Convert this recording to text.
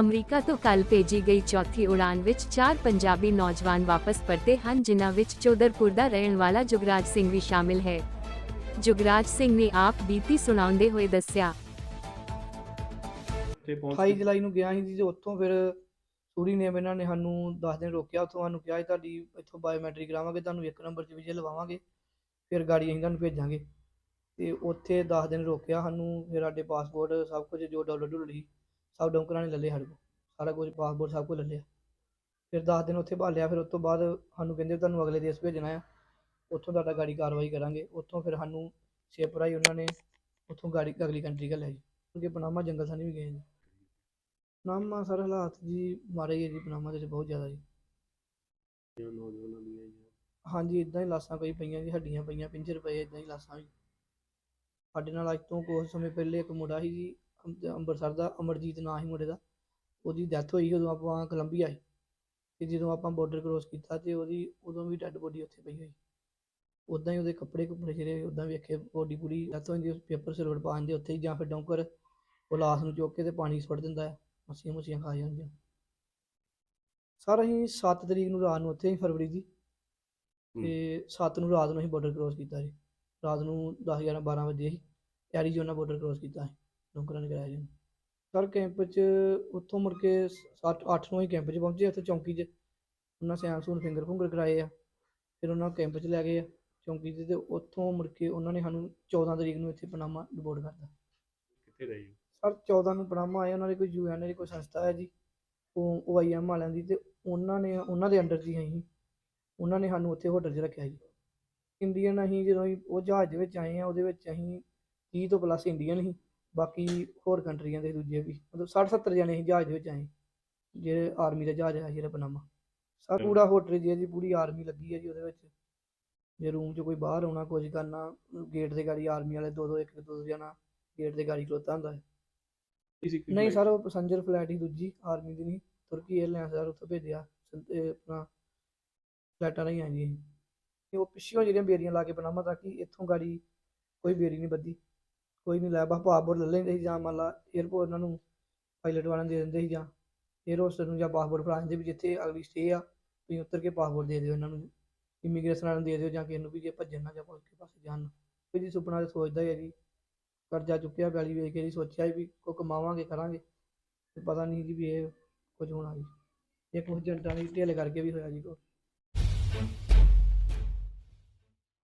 America ਤੋਂ ਕੱਲ ਭੇਜੀ ਗਈ ਚੌਥੀ ਉਡਾਨ ਵਿੱਚ ਚਾਰ ਪੰਜਾਬੀ ਨੌਜਵਾਨ ਵਾਪਸ ਪਰਤੇ ਹਨ ਜਿਨ੍ਹਾਂ ਵਿੱਚ ਚੌਧਰਪੁਰ ਦਾ ਰਹਿਣ ਵਾਲਾ ਜੁਗਰਾਜ ਸਿੰਘ ਵੀ ਸ਼ਾਮਿਲ ਹੈ। ਜੁਗਰਾਜ ਸਿੰਘ ਨੇ ਆਪ ਬੀਤੀ ਸੁਣਾਉਂਦੇ ਹੋਏ ਦੱਸਿਆ। ਤੇ ਪਹੁੰਚ 28 ਜੁਲਾਈ ਨੂੰ ਗਿਆ ਸੀ ਜੀ ਤੇ ਉੱਥੋਂ ਫਿਰ ਸੂਰੀ ਨੇ ਇਹਨਾਂ ਨੇ ਸਾਨੂੰ 10 ਦਿਨ ਰੋਕਿਆ ਉੱਥੋਂ ਸਾਨੂੰ ਕਿਹਾ ਸੀ ਤੁਹਾਡੀ ਇੱਥੋਂ ਬਾਇਓਮੈਟ੍ਰਿਕ ਕਰਾਵਾਂਗੇ ਤੁਹਾਨੂੰ ਇੱਕ ਨੰਬਰ 'ਚ ਵੀਜ਼ੇ ਲਵਾਵਾਂਗੇ ਫਿਰ ਗਾੜੀ ਅਸੀਂ ਤੁਹਾਨੂੰ ਭੇਜਾਂਗੇ। ਤੇ ਉੱਥੇ 10 ਦਿਨ ਰੋਕਿਆ ਸਾਨੂੰ ਫਿਰ ਸਾਡੇ ਪਾਸਪੋਰਟ ਸਭ ਕੁਝ ਜੋ ਡਾਲਰ ਡੁੱਲ ਸੀ ਸਭ ਡੌਂਕਰਾਂ ਨੇ ਲੈ ਸਾਡੇ ਕੋਲ। ਸਾਰਾ ਕੁਝ ਪਾਸਪੋਰਟ ਸਭ ਕੁਝ ਲੈ ਲਿਆ। ਫਿਰ 10 ਦਿਨ ਉੱਥੇ ਭਾਲਿਆ ਫਿਰ ਉਸ ਤੋਂ ਬਾਅਦ ਸਾਨੂੰ ਕਹਿੰਦੇ ਤੁਹਾਨੂੰ ਅਗਲੇ ਦੇਸ਼ ਭੇਜਣਾ ਆ। ਉੱਥੋਂ ਤੁਹਾਡਾ ਗਾੜੀ ਕਾਰਵਾਈ ਕਰਾਂਗੇ। ਉੱਥੋਂ ਫਿਰ ਸਾਨੂੰ ਸ਼ਿਪ ਰਾਹੀਂ ਉਹਨਾਂ ਨੇ ਉੱਥੋਂ ਗਾੜੀ ਅਗਲੀ ਕੰਟਰੀ ਘੱਲਿਆ ਜੀ। ਕਿਉਂਕਿ ਪਨਾਮਾ ਜੰਗਲ ਸਾਨੀ ਵੀ ਗਏ ਜੀ। ਪਨਾਮਾ ਸਰ ਹਾਲਾਤ ਜੀ ਮਾਰੇ ਹੈ ਜੀ ਪਨਾਮਾ ਦੇ ਵਿੱਚ ਬਹੁਤ ਜ਼ਿਆਦਾ ਜੀ। ਨੌਜਵਾਨਾਂ ਦੀਆਂ ਜੀ। ਹਾਂਜੀ ਇਦਾਂ ਹੀ ਲਾਸਾਂ ਕਈ ਪਈਆਂ ਜੀ ਹੱਡੀਆਂ ਪਈਆਂ ਪਿੰਜਰ ਪਏ ਇਦਾਂ ਹੀ ਲਾਸਾਂ ਵੀ ਸਾਡੇ ਨਾਲ ਅੱਜ ਤੋਂ ਕੁਝ ਸਮੇਂ ਪਹਿਲੇ ਇੱਕ ਮੁੰਡਾ ਸੀ ਜੀ ਅੰਮ੍ਰਿਤਸਰ ਦਾ ਅਮਰਜੀਤ ਨਾਂ ਸੀ ਮੁੰਡੇ ਦਾ। ਉਹਦੀ ਡੈਥ ਹੋਈ ਉਦੋਂ ਆਪਾਂ ਕੋਲੰਬੀਆ ਸੀ। ਤੇ ਜਦੋਂ ਆਪਾਂ ਬਾਰਡਰ ਕ੍ਰੋਸ ਕੀਤਾ ਤੇ ਉਹਦੀ ਉਦੋਂ ਵੀ ਡੈੱਡ ਬੋਡੀ ਉੱਥੇ ਪਈ ਹੋਈ। ਉਦਾਂ ਹੀ ਉਹਦੇ ਕੱਪੜੇ ਕੁੱਪੜੇ ਜਿਹੜੇ ਉਦਾਂ ਵੇਖੇ ਬੋਡੀ ਪੂਰੀ ਡੈਥ ਹੋਈ ਜਾਂਦੀ ਪੇਪਰ ਸਿਲਵਰ ਪਾ ਦਿੰਦੇ ਉੱਥੇ ਹੀ ਜਾਂ ਫਿਰ ਡੌਂਕਰ ਉਹ ਲਾਸ਼ ਨੂੰ ਚੁੱਕ ਕੇ ਤੇ ਪਾਣੀ ਸੁੱਟ ਦਿੰਦਾ ਹੈ। ਮੱਛੀਆਂ ਮੁੱਛੀਆਂ ਖਾ ਜਾਂਦੀਆਂ। ਸਰ ਅਸੀਂ 7 ਤਰੀਕ ਨੂੰ ਰਾਤ ਨੂੰ ਉੱਥੇ ਹੀ ਫਰਵਰੀ ਦੀ। ਤੇ 7 ਨੂੰ ਰਾਤ ਨੂੰ ਅਸੀਂ ਬਾਰਡਰ ਕ੍ਰੋਸ ਕੀਤਾ ਜੀ ਰਾਤ ਨੂੰ 10 11 12 ਵਜੇ ਸੀ ਐਰੀਜ਼ੋਨਾ ਬਾਰਡਰ ਕ੍ਰੋਸ ਕੀਤਾ ਸੀ। ਡੋਂਕਰਾਂ ਨੇ ਕਰਾਇਆ ਜੀ ਸਰ ਕੈਂਪ 'ਚ ਉੱਥੋਂ ਮੁੜ ਕੇ 7 8 ਨੂੰ ਹੀ ਕੈਂਪ 'ਚ ਪਹੁੰਚੇ ਉੱਥੇ ਚੌਂਕੀ 'ਚ। ਉਹਨਾਂ ਸਿਆਣ ਸੂਣ ਫਿੰਗਰ ਫੁੰਗਰ ਕਰਾਏ ਆ। ਫਿਰ ਉਹਨਾਂ ਕੈਂਪ 'ਚ ਲੈ ਗਏ ਆ ਚੌਂਕੀ 'ਚ ਤੇ ਉੱਥੋਂ ਮੁੜ ਕੇ ਉਹਨਾਂ ਨੇ ਸਾਨੂੰ 14 ਤਰੀਕ ਨੂੰ ਇੱਥੇ ਪਨਾਮਾ ਡਿਪੋਰਟ ਕਰਤਾ। ਕਿੱਥੇ ਰਹੇ ਜੀ? ਸਰ 14 ਨੂੰ ਪਨਾਮਾ ਆਏ ਉਹਨਾਂ ਦੀ ਕੋਈ ਯੂਐਨ ਦੀ ਕੋਈ ਸੰਸਥਾ ਹੈ ਜੀ ਉਹ ਉਹ ਆਈਐਮ ਵਾਲਿਆਂ ਦੀ ਤੇ ਉਹਨਾਂ ਨੇ ਉਹਨਾਂ ਦੇ ਅੰਡਰ ਹੀ ਅਸੀਂ ਉਹਨਾਂ ਨੇ ਸਾਨੂੰ ਉੱਥੇ ਹੋਟਲ 'ਚ ਰੱਖਿਆ ਜੀ। ਇੰਡੀਅਨ ਅਸੀਂ ਜਦੋਂ ਉਹ ਜਹਾਜ਼ ਦੇ ਵਿੱਚ ਆਏ ਆ ਉਹਦੇ ਵਿੱਚ ਅਸੀਂ 30 ਤੋਂ ਪਲੱਸ ਇੰਡੀਅਨ ਸੀ। ਬਾਕੀ ਹੋਰ ਕੰਟਰੀਆਂ ਦੇ ਦੂਜੇ ਵੀ ਮਤਲਬ 60 70 ਜਣੇ ਅਸੀਂ ਜਹਾਜ਼ ਦੇ ਵਿੱਚ ਆਏ ਜਿਹੜੇ ਆਰਮੀ ਦਾ ਜਹਾਜ਼ ਹੈ ਜਿਹੜਾ ਪਨਾਮਾ ਸਰ ਪੂਰਾ ਹੋਟਲ ਜੀ ਹੈ ਜੀ ਪੂਰੀ ਆਰਮੀ ਲੱਗੀ ਹੈ ਜੀ ਉਹਦੇ ਵਿੱਚ ਜੇ ਰੂਮ 'ਚ ਕੋਈ ਬਾਹਰ ਆਉਣਾ ਕੁਝ ਕਰਨਾ ਗੇਟ ਦੇ ਗਾੜੀ ਆਰਮੀ ਵਾਲੇ ਦੋ ਦੋ ਇੱਕ ਇੱਕ ਦੋ ਦੋ ਜਣਾ ਗੇਟ ਦੇ ਗਾੜੀ ਖਲੋਤਾ ਹੁੰਦਾ ਹੈ ਕਿਸੇ ਕੀ ਨਹੀਂ flight? ਸਰ ਉਹ ਪੈਸੰਜਰ ਫਲਾਈਟ ਹੀ ਦੂਜੀ ਆਰਮੀ ਦੀ ਨਹੀਂ ਤੁਰਕੀ 에ਅਰਲਾਈਨਸ ਸਰ ਉੱਥੋਂ ਭੇਜਿਆ ਸੰ- ਇਹ ਆਪਣਾ ਫਲਾਈਟਾਂ ਨਹੀਂ ਆਈ ਜੀ ਇਹ ਉਹ ਪਿੱਛੋਂ ਜਿਹੜੀਆਂ ਬੇਰੀਆਂ ਲਾ ਕੇ ਪਨਾਮਾ ਤੱਕ ਹੀ ਇੱਥੋਂ ਗਾੜੀ ਕੋਈ ਬੇਰੀ ਨਹੀਂ ਬੱਦੀ ਕੋਈ ਨਹੀਂ ਲੈ ਬਸ ਪਾਸਪੋਰਟ ਲੈ ਲੈਂਦੇ ਸੀ ਜਾਂ ਮੰਨ ਲਾ 에ਅਰਪੋਰਟ ਉਹਨਾਂ ਨੂੰ ਪਾਇਲਟ ਵਾਲਿਆਂ ਨੂੰ ਦੇ ਦਿੰਦੇ ਸੀ ਜਾਂ 에ਅਰ ਹੋਸਟਲ ਨੂੰ ਜਾਂ ਪਾਸਪੋਰਟ ਫੜਾ ਦਿੰਦੇ ਵੀ ਜਿੱਥੇ ਅਗਲੀ ਸਟੇ ਆ, ਤੁਸੀਂ ਉਤਰ ਕੇ ਪਾਸਪੋਰਟ ਦੇ ਦਿਓ ਇਹਨਾਂ ਨੂੰ ਇਮੀਗ੍ਰੇਸ਼ਨ ਵਾਲਿਆਂ ਨੂੰ ਦੇ ਦਿਓ ਜਾਂ ਕਿਸੇ ਨੂੰ ਵੀ ਜੇ ਭੱਜਣ ਨਾ ਜਾਂ ਪੁਲਿਸ ਕੇ ਪਾਸੇ ਜਾਣ ਕੋਈ ਜੀ ਸੁਪਨਾ ਤਾਂ ਸੋਚਦਾ ਹੀ ਹੈ ਜੀ, ਕਰਜ਼ਾ ਚੁੱਕਿਆ, ਪੈਲੀ ਵੇਖ ਕੇ ਜੀ ਸੋਚਿਆ ਵੀ ਕੋ ਕਮਾਵਾਂਗੇ, ਕਰਾਂਗੇ। ਤੇ ਪਤਾ ਨਹੀਂ ਜੀ ਵੀ ਇਹ ਕੁਝ ਹੋਣਾ ਜੀ। ਇਹ ਕੁਝ ਜੰਟਾਂ ਦੀ ਢਿੱਲ ਕਰਕੇ ਵੀ ਹੋਇਆ ਜੀ ਕੋ